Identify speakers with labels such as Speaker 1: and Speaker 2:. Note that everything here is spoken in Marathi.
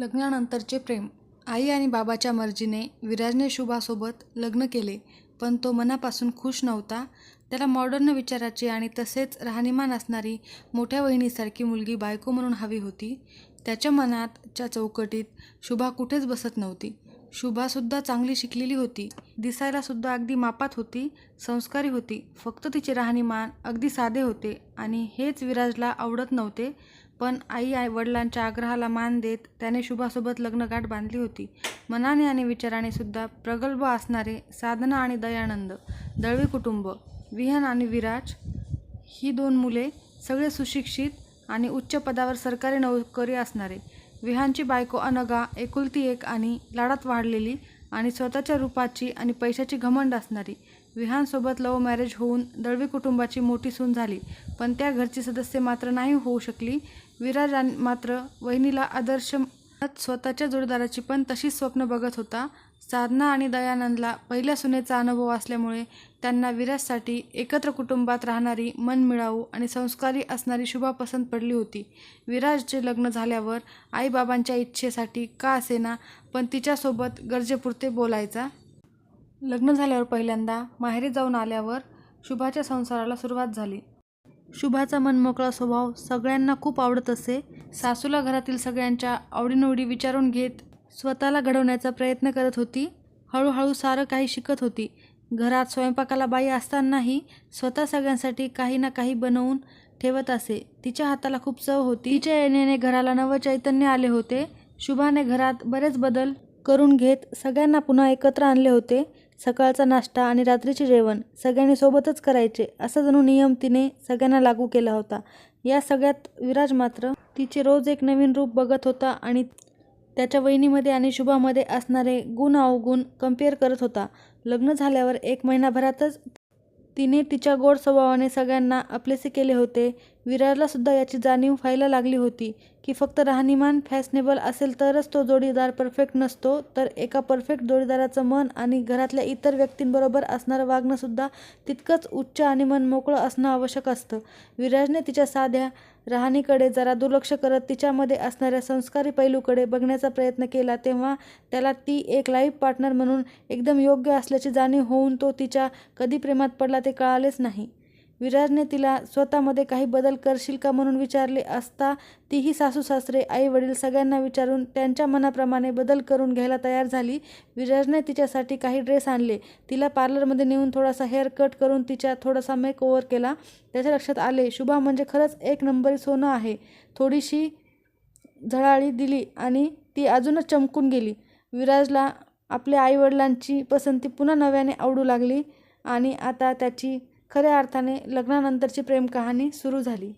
Speaker 1: लग्नानंतरचे प्रेम. आई आणि बाबाच्या मर्जीने विराजने शुभासोबत लग्न केले पण तो मनापासून खुश नव्हता. त्याला मॉडर्न विचाराची आणि तसेच राहणीमान असणारी मोठ्या वहिनीसारखी मुलगी बायको म्हणून हवी होती. त्याच्या मनातच्या चौकटीत शुभा कुठेच बसत नव्हती. शुभासुद्धा चांगली शिकलेली होती. दिसायलासुद्धा अगदी मापात होती संस्कारी होती. फक्त तिचे राहणीमान अगदी साधे होते आणि हेच विराजला आवडत नव्हते. पण आई आई वडिलांच्या आग्रहाला मान देत त्याने शुभासोबत लग्नगाठ बांधली होती. मनाने आणि विचाराने सुद्धा प्रगल्भ असणारे साधना आणि दयानंद दळवी कुटुंब विहन आणि विराज ही दोन मुले सगळे सुशिक्षित आणि उच्च पदावर सरकारी नोकरी असणारे. विहानची बायको अनगा एकुलती एक आणि लाडात वाढलेली आणि स्वतःच्या रूपाची आणि पैशाची घमंड असणारी. विहानसोबत लव्ह मॅरेज होऊन दळवी कुटुंबाची मोठी सून झाली. पण त्या घरची सदस्य मात्र नाही होऊ शकली. विराज मात्र वहिनीला आदर्श स्वतःच्या जोडीदाराची पण तशीच स्वप्न बघत होता. साधना आणि दयानंदला पहिल्या सुनेचा अनुभव असल्यामुळे त्यांना विराजसाठी एकत्र कुटुंबात राहणारी मनमिळावू आणि संस्कारी असणारी शुभा पसंत पडली होती. विराजचे लग्न झाल्यावर आईबाबांच्या इच्छेसाठी का असेना पण तिच्यासोबत गरजेपुरते बोलायचा. लग्न झाल्यावर पहिल्यांदा माहेरी जाऊन आल्यावर शुभाच्या संसाराला सुरुवात झाली. शुभाचा मनमोकळा स्वभाव सगळ्यांना खूप आवडत असे. सासूला घरातील सगळ्यांच्या आवडीनिवडी विचारून घेत स्वतःला घडवण्याचा प्रयत्न करत होती. हळूहळू सारं काही शिकत होती. घरात स्वयंपाकाला बाई असतानाही स्वतः सगळ्यांसाठी काही ना काही बनवून ठेवत असे. तिच्या हाताला खूप चव होती. तिच्या येण्याने घराला नवं चैतन्य आले होते. शुभाने घरात बरेच बदल करून घेत सगळ्यांना पुन्हा एकत्र आणले होते. सकाळचा नाश्ता आणि रात्रीचे जेवण सगळ्यांनी सोबतच करायचे असा जणू नियम तिने सगळ्यांना लागू केला होता. या सगळ्यात विराज मात्र तिचे रोज एक नवीन रूप बघत होता आणि त्याच्या वहिनीमध्ये आणि शुभामध्ये असणारे गुण अवगुण कंपेअर करत होता. लग्न झाल्यावर एक महिनाभरातच तिने तिच्या गोड स्वभावाने सगळ्यांना आपलेसे केले होते. विरारला सुद्धा याची जाणीव व्हायला लागली होती की फक्त राहणीमान फॅशनेबल असेल तरच तो जोडीदार परफेक्ट नसतो तर एका परफेक्ट जोडीदाराचं मन आणि घरातल्या इतर व्यक्तींबरोबर असणारं वागणंसुद्धा तितकंच उच्च आणि मन मोकळं असणं आवश्यक असतं. विराजने तिच्या साध्या राहणीकडे जरा दुर्लक्ष करत तिच्यामध्ये असणाऱ्या संस्कारी पैलूकडे बघण्याचा प्रयत्न केला तेव्हा त्याला ती एक लाईफ पार्टनर म्हणून एकदम योग्य असल्याची जाणीव होऊन तो तिच्या कधी प्रेमात पडला ते कळालेच नाही. विराजने तिला स्वतःमध्ये काही बदल करशील का म्हणून विचारले असता तीही सासू सासरे आई वडील सगळ्यांना विचारून त्यांच्या मनाप्रमाणे बदल करून घ्यायला तयार झाली. विराजने तिच्यासाठी काही ड्रेस आणले. तिला पार्लरमध्ये नेऊन थोडासा हेअर कट करून तिच्या थोडासा मेक ओव्हर केला. त्याच्या लक्षात आले शुभा म्हणजे खरंच एक नंबरी सोनं आहे. थोडीशी झळाळी दिली आणि ती अजूनच चमकून गेली. विराजला आपल्या आईवडिलांची पसंती पुन्हा नव्याने आवडू लागली आणि आता त्याची खऱ्या अर्थाने लग्नानंतरची प्रेमकहाणी सुरू झाली.